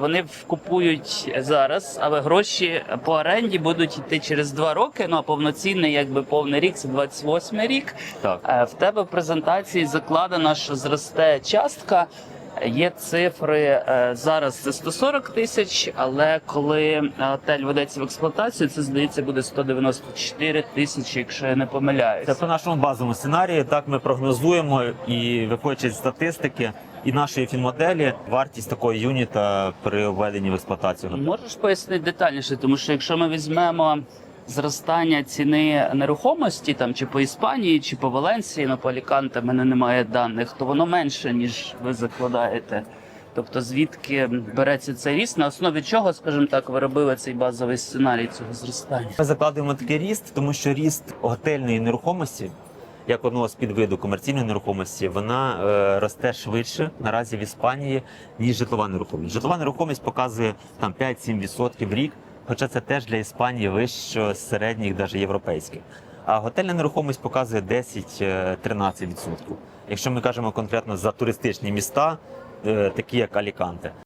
Вони купують зараз, але гроші по оренді будуть йти через два роки. Ну а повноцінний, якби повний рік, це 28 рік. Так. Е, В тебе в презентації закладено, що зросте частка. Є цифри е, зараз це 140 тисяч, але коли е, готель ведеться в експлуатацію, це здається буде 194 тисячі, якщо я не помиляюсь. Це по нашому базовому сценарії. Так ми прогнозуємо і виходячи з статистики і нашої фінмоделі, вартість такого юніта при введенні в експлуатацію. Можеш пояснити детальніше, тому що якщо ми візьмемо зростання ціни нерухомості там чи по Іспанії, чи по Валенції, ну по в мене немає даних, то воно менше ніж ви закладаєте. Тобто звідки береться цей ріст, на основі чого, скажімо так, ви робили цей базовий сценарій цього зростання? Ми закладуємо такий ріст, тому що ріст готельної нерухомості, як одного з підвиду комерційної нерухомості, вона е, росте швидше наразі в Іспанії, ніж житлова нерухомість. Житлова нерухомість показує там 5-7% в рік, хоча це теж для Іспанії вище середніх, навіть європейських. А готельна нерухомість показує 10-13%. Якщо ми кажемо конкретно за туристичні міста, е, такі як Аліканте.